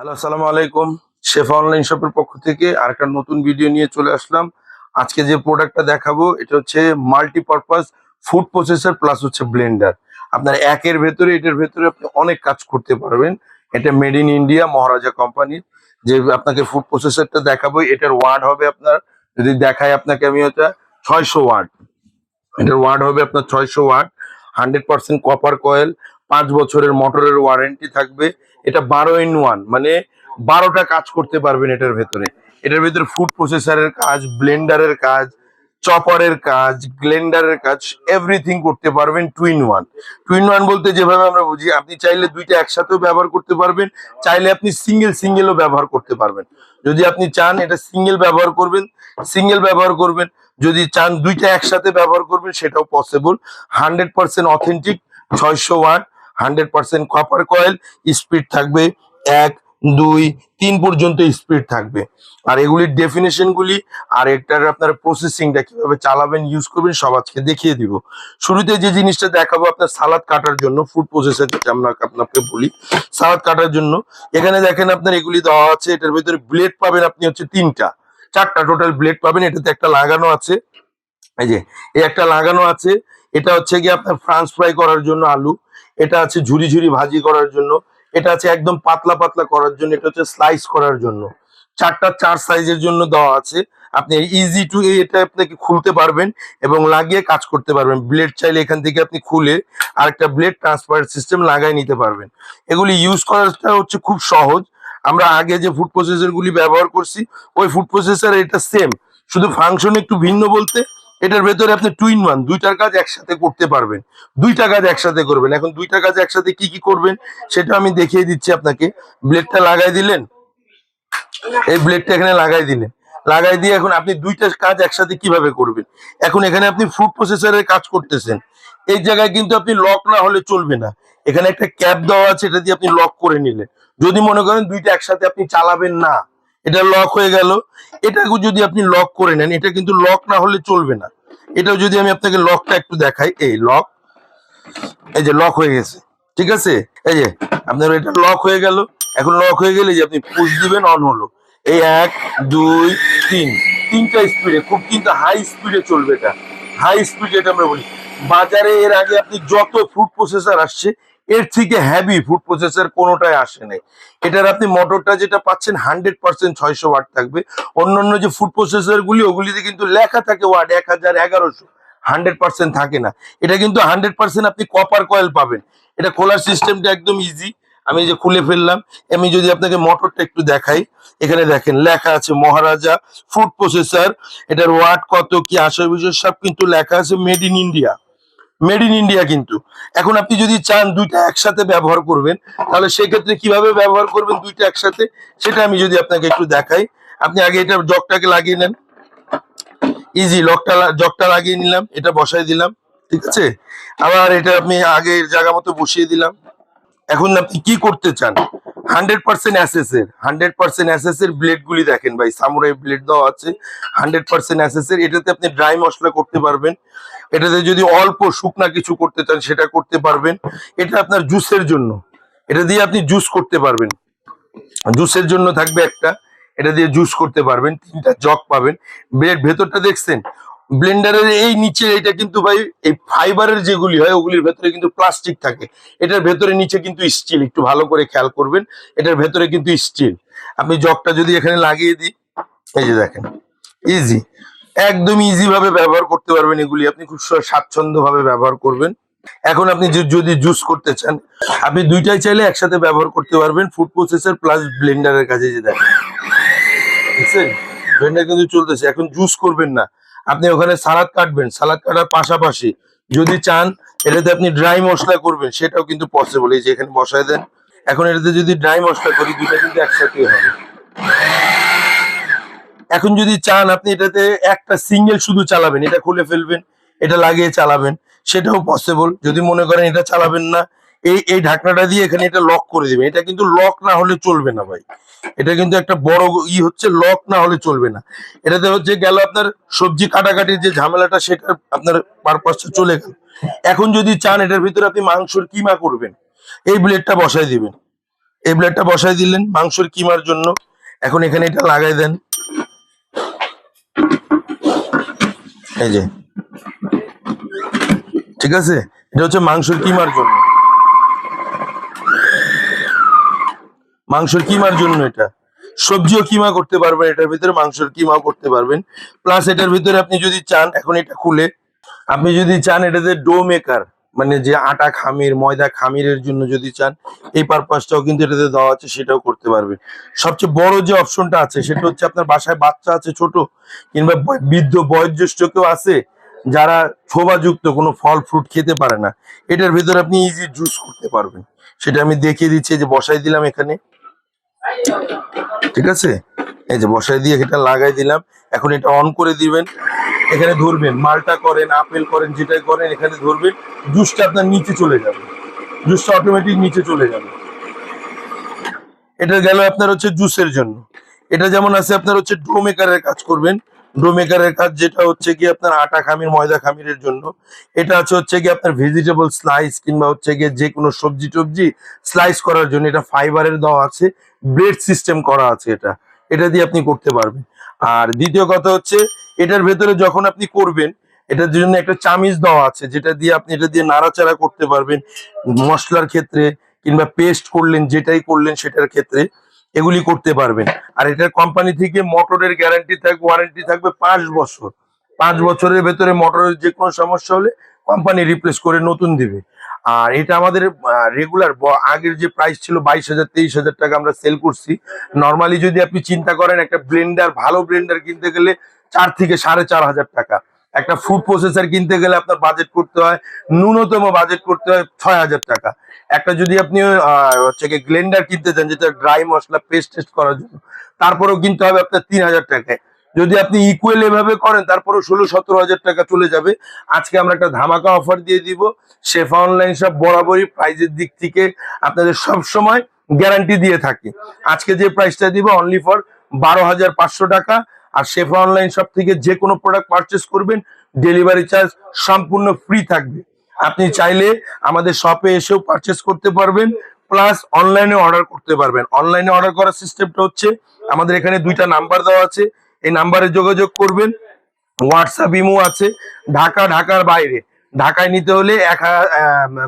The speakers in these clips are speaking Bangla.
হ্যালো, আসসালামু আলাইকুম। শেফা অনলাইন শপের পক্ষ থেকে আর একটা নতুন ভিডিও নিয়ে চলে আসলাম। আজকে যে প্রোডাক্টটা দেখাবো, এটা হচ্ছে মাল্টিপারপাস ফুড প্রসেসর প্লাস হচ্ছে ব্লেন্ডার আপনার একের ভেতরে, এটার ভেতরে আপনি অনেক কাজ করতে পারবেন। এটা মেড ইন ইন্ডিয়া মহারাজা কোম্পানির যে আপনাকে ফুড প্রসেসরটা দেখাবো, এটার ওয়ার্ড হবে আপনার, যদি দেখায় আপনাকে আমি এটা ছয়শো ওয়ার্ড এটার ওয়ার্ড হবে আপনার ছয়শো watt hundred percent copper coil পাঁচ বছরের মোটরের ওয়ারেন্টি থাকবে। এটা বারো ইন ওয়ান মানে বারোটা কাজ করতে পারবেন এটার ভেতরে। এটার ভেতরে ফুড প্রসেসারের কাজ ব্লেন্ডারের কাজ চপারের কাজ গ্লেন্ডারের কাজ এভরিথিং করতে পারবেন টুইন ওয়ান টুইন ওয়ান বলতে যেভাবে আমরা বুঝি, আপনি চাইলে দুইটা একসাথেও ব্যবহার করতে পারবেন, চাইলে আপনি সিঙ্গেল সিঙ্গেলও ব্যবহার করতে পারবেন। যদি আপনি চান এটা সিঙ্গেল ব্যবহার করবেন সিঙ্গেল ব্যবহার করবেন, যদি চান দুইটা একসাথে ব্যবহার করবেন, সেটাও পসিবল হান্ড্রেড পার্সেন্ট অথেন্টিক ছয়শো watt hundred percent copper coil speed থাকবে এক, দুই, তিন পর্যন্ত স্পিড থাকবে। আর এগুলির ডেফিনেশন গুলি আর এটার আপনার প্রসেসিংটা কীভাবে চালাবেন ইউজ করবেন, সব আজকে দেখিয়ে দিব। শুরুতে যে জিনিসটা দেখাবো আপনার সালাদ কাটার জন্য ফুড প্রসেসার যেটা আমরা আপনাকে বলি সালাদ কাটার জন্য। এখানে দেখেন আপনার এগুলি দেওয়া আছে, এটার ভিতরে ব্লেড পাবেন আপনি হচ্ছে তিনটা, চারটা টোটাল ব্লেড পাবেন, এটাতে একটা লাগানো আছে। এই যে, এই একটা লাগানো আছে, এটা হচ্ছে কি আপনার ফ্রান্স ফ্রাই করার জন্য আলু। এটা আছে ঝুরি ঝুরি ভাজি করার জন্য, এটা আছে একদম পাতলা পাতলা করার জন্য, এটা হচ্ছে স্লাইস করার জন্য। চারটা চার সাইজের জন্য দেওয়া আছে। আপনি ইজি টু এটা আপনাকে খুলতে পারবেন এবং লাগিয়ে কাজ করতে পারবেন। ব্লেড চাইলে এখান থেকে আপনি খুলে আরেকটা ব্লেড ট্রান্সফার সিস্টেম লাগাই নিতে পারবেন। এগুলি ইউজ করাটা হচ্ছে খুব সহজ। আমরা আগে যে ফুড প্রসেসর গুলি ব্যবহার করছি, ওই ফুড প্রসেসর এটা সেম শুধু ফাংশন একটু ভিন্ন বলতে এটার ভেতরে আপনি টুইন ওয়ান দুইটার কাজ একসাথে করতে পারবেন। দুইটা কাজ একসাথে করবেন। এখন দুইটা কাজ একসাথে কি কি করবেন, সেটা আমি দেখিয়ে দিচ্ছি আপনাকে। ব্লেডটা লাগাই দিলেন? এই ব্লেডটা এখানে লাগাই দিলেন। লাগাই দিয়ে এখন আপনি দুইটা কাজ একসাথে কীভাবে করবেন? এখন এখানে আপনি ফুড প্রসেসরের কাজ করতেছেন। এই জায়গায় কিন্তু আপনি লক না হলে চলবে না। এখানে একটা ক্যাপ দেওয়া আছে, এটা দিয়ে আপনি লক করে নিলেন। যদি মনে করেন দুইটা একসাথে আপনি চালাবেন না। এটা লক হয়ে গেল। এটা যদি আপনি লক করে নেন, এটা কিন্তু লক না হলে চলবে না। এটাও যদি আমি আপনাকে লকটা একটু দেখাই, এই লক এই যে লক হয়ে গেছে, ঠিক আছে? এই যে, আপনার এটা লক হয়ে গেল। এখন লক হয়ে গেলে যে আপনি পুশ দিবেন অন হলো। এই এক, দুই, তিন। তিনটা স্পিডে খুব কিন্তু হাই স্পিডে চলবে এটা। হাই স্পিড এটা আমরা বলি। বাজারে এর আগে আপনি যত ফুড প্রসেসার আসছে এর থেকে হ্যাভি ফুড প্রসেসর কোনোটাই আসে নাই। এটার আপনি মোটরটা যেটা পাচ্ছেন হান্ড্রেড পার্সেন্ট ছয়শো ওয়াট থাকবে। অন্যান্য যে ফুড প্রসেসর গুলি, ওগুলিতে কিন্তু লেখা থাকে ওয়াট এক হাজার, এগারোশো। হান্ড্রেড পার্সেন্ট থাকে না। এটা কিন্তু হান্ড্রেড পার্সেন্ট আপনি কপার কয়েল পাবেন। এটা খোলার সিস্টেমটা একদম ইজি আমি যে খুলে ফেললাম। আমি যদি আপনাকে মোটরটা একটু দেখাই। এখানে দেখেন, লেখা আছে মহারাজা ফুড প্রসেসর এটার ওয়াট কত, কি আসে বিষয় সব কিন্তু লেখা আছে made in India made in India কিন্তু। এখন আপনি যদি চান দুইটা একসাথে ব্যবহার করবেন, তাহলে সেক্ষেত্রে কীভাবে ব্যবহার করবেন দুইটা একসাথে, সেটা আমি যদি আপনাকে একটু দেখাই। আপনি আগে এটা জগটাকে লাগিয়ে নেন। ইজি লকটা জগটা লাগিয়ে নিলাম, এটা বসাই দিলাম, ঠিক আছে? আবার এটা আপনি আগের জায়গা মতো বসিয়ে দিলাম। এখন আপনি কি করতে চান? হান্ড্রেড পার্সেন্ট হান্ড্রেড পার্সেন্ট দেখেন ভাই সামুরাই ব্লেড দেওয়া আছে, হান্ড্রেড পার্সেন্ট এটাতে আপনি ড্রাই মশলা করতে পারবেন, এটাতে যদি অল্প শুকনা কিছু করতে চান সেটা করতে পারবেন, এটা আপনার জুসের জন্য, এটা দিয়ে আপনি জুস করতে পারবেন জুসের জন্য থাকবে একটা, এটা দিয়ে জুস করতে পারবেন, তিনটা জগ পাবেন ব্লেড ভেতরটা দেখছেন ব্লেন্ডারের এই নিচে এটা কিন্তু ভাই, এই ফাইবারের যেগুলি হয়, ওগুলির ভেতরে কিন্তু প্লাস্টিক থাকে। এটার ভেতরে নিচে কিন্তু স্টিল একটু ভালো করে খেয়াল করবেন। এটার ভেতরে কিন্তু স্টিল আপনি জগটা যদি এখানে লাগিয়ে দিই, এই যে দেখেন ইজি একদম ইজি ভাবে ব্যবহার করতে পারবেন এগুলি। আপনি খুব স্বাচ্ছন্দ্য ভাবে ব্যবহার করবেন। এখন আপনি যদি জুস করতে চান, আপনি দুইটাই চাইলে একসাথে ব্যবহার করতে পারবেন। ফুড প্রসেসর প্লাস ব্লেন্ডারের কাছে যে দেখেন। ব্লেন্ডার কিন্তু চলতেছে। এখন জুস করবেন না। আপনি ওখানে সালাদ কাটবেন, সালাদ কাটার পাশাপাশি যদি চান, এটাতে আপনি ড্রাই মশলা করবেন, সেটাও কিন্তু পসিবল এই যে এখানে বসায় দেন, এখন এটাতে যদি ড্রাই মশলা করি, দুইটা কিন্তু একসাথে হবে। এখন যদি চান, আপনি এটাতে একটা সিঙ্গেল শুধু চালাবেন, এটা খুলে ফেলবেন, এটা লাগিয়ে চালাবেন, সেটাও পসিবল যদি মনে করেন এটা চালাবেন না এই এই ঢাকনাটা দিয়ে এখানে এটা লক করে দিবেন এটা কিন্তু লক না হলে চলবে না ভাই। এটা কিন্তু একটা বড় ই হচ্ছে লক না হলে চলবে না। এটাতে হচ্ছে গেল আপনার সবজি কাটাকাটির যে ঝামেলাটা, সেটা আপনার পারপাসটা চলে গেল। এখন যদি চান এটার ভিতরে আপনি মাংসর কিমা করবেন, এই ব্লেডটা বসাই দিবেন। এই ব্লেডটা বসাই দিলেন মাংসর কিমার জন্য। এখন এখানে এটা লাগাই দেন। এই যে। ঠিক আছে? এটা হচ্ছে মাংসের কিমার জন্য। মাংসের কিমার জন্য এটা। সবজিও কিমা করতে পারবেন, এটার ভিতরে মাংসের কিমাও করতে পারবেন। প্লাস এটার ভিতরে আপনি যদি চান, এখন এটা খুলে, আপনি যদি চান এটাতে ডো মেকার মানে যে আটা খামির, ময়দা খামিরের জন্য যদি চান, এই পারপাসটাও কিন্তু এটাতে দেওয়া আছে, সেটাও করতে পারবেন। সবচেয়ে বড় যে অপশনটা আছে, সেটা হচ্ছে আপনার বাসায় বাচ্চা আছে ছোট, কিংবা বৃদ্ধ, বয়োজ্যেষ্ঠ কেউ আছে, যারা ছোবাযুক্ত কোনো ফল ফ্রুট খেতে পারে না, এটার ভিতরে আপনি ইজি জুস করতে পারবেন। সেটা আমি দেখিয়ে দিচ্ছি যে বসাই দিলাম এখানে। ঠিক আছে? এই যে বসাই দিয়ে এটা লাগাই দিলাম। এখন এটা অন করে দিবেন। এখানে ধরবেন, মালটা করেন, আপেল করেন, যেটাই করেন, এখানে ধরবেন। জুসটা আপনার নিচে চলে যাবে। জুসটা অটোমেটিক নিচে চলে যাবে। এটা গেল আপনার হচ্ছে জুসের জন্য। এটা যেমন আছে, আপনার হচ্ছে ডো মেকারের কাজ করবেন। ডো মেকারের কাজ যেটা হচ্ছে কি আপনার আটা খামির, ময়দা খামিরের জন্য। এটা আছে হচ্ছে কি আপনার ভেজিটেবল স্লাইস কিংবা হচ্ছে গিয়ে যে কোনো সবজি টবজি স্লাইস করার জন্য। এটা ফাইবারের দেওয়া আছে ব্রেড সিস্টেম করা আছে এটা। এটা দিয়ে আপনি করতে পারবেন। আর দ্বিতীয় কথা হচ্ছে, এটার ভেতরে যখন আপনি করবেন, এটার জন্য একটা চামিচ দেওয়া আছে, যেটা দিয়ে আপনি এটা দিয়ে নাড়াচাড়া করতে পারবেন। মশলার ক্ষেত্রে কিংবা পেস্ট করলেন, যেটাই করলেন সেটার ক্ষেত্রে। এগুলি করতে পারবেন। আর এটার কোম্পানি থেকে মোটরের গ্যারান্টি থাকবে ওয়ারেন্টি থাকবে পাঁচ বছর। পাঁচ বছরের ভেতরে মোটরের যে কোনো সমস্যা হলে কোম্পানি রিপ্লেস করে নতুন দিবে। আর এটা আমাদের রেগুলার আগের যে প্রাইস ছিল বাইশ হাজার, তেইশ হাজার টাকা আমরা সেল করছি। নর্মালি যদি আপনি চিন্তা করেন, একটা ব্লেন্ডার ভালো ব্লেন্ডার কিনতে গেলে চার থেকে সাড়ে চার হাজার টাকা। একটা ফুড প্রসেসার কিনতে গেলে আপনার বাজেট করতে হয়, ন্যূনতম বাজেট করতে হয় ছয় হাজার টাকা। একটা যদি আপনি হচ্ছে গ্লেন্ডার কিনতে চান, যেটা ড্রাই মশলা পেস্ট টেস্ট করার জন্য, তারপরেও কিনতে হবে আপনার তিন হাজার টাকায়। যদি আপনি ইকুয়াল এভাবে করেন, তারপরেও ষোলো সতেরো হাজার টাকা চলে যাবে। আজকে আমরা একটা ধামাকা অফার দিয়ে দিব। শেফা অনলাইন সব বরাবরই প্রাইজের দিক থেকে আপনাদের সব সময় গ্যারান্টি দিয়ে থাকি। আজকে যে প্রাইসটা দিব অনলি ফর বারো হাজার পাঁচশো টাকা। আর শেফা অনলাইন শপ থেকে যে কোনো প্রোডাক্ট পারচেস করবেন ডেলিভারি চার্জ সম্পূর্ণ ফ্রি থাকবে। আপনি চাইলে আমাদের শপে এসেও পারচেস করতে পারবেন প্লাস অনলাইনে অর্ডার করতে পারবেন। অনলাইনে অর্ডার করার সিস্টেমটা হচ্ছে, আমাদের এখানে দুইটা নাম্বার দেওয়া আছে। এই নাম্বারে যোগাযোগ করবেন। হোয়াটসঅ্যাপ ইমো আছে। ঢাকা, ঢাকার বাইরে। ঢাকায় নিতে হলে এক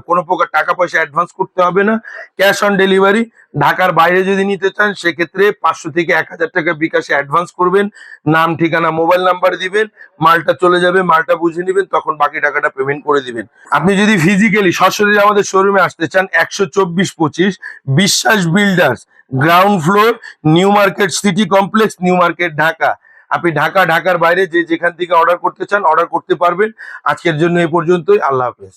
কোনো প্রকার টাকা পয়সা অ্যাডভান্স করতে হবে না। ক্যাশ অন ডেলিভারি ঢাকার বাইরে যদি নিতে চান, সেক্ষেত্রে পাঁচশো থেকে এক হাজার টাকা বিকাশে অ্যাডভান্স করবেন। নাম, ঠিকানা মোবাইল নাম্বার দিবেন। মালটা চলে যাবে, মালটা বুঝে নেবেন, তখন বাকি টাকাটা পেমেন্ট করে দিবেন। আপনি যদি ফিজিক্যালি সরাসরি আমাদের শোরুমে আসতে চান, একশো চব্বিশ পঁচিশ, Biswas builders ground floor new market city complex new market Dhaka আপনি ঢাকা, ঢাকার বাইরে যে যেখান থেকে অর্ডার করতে চান অর্ডার করতে পারবেন। আজকের জন্য এ পর্যন্তই। আল্লাহ হাফেজ।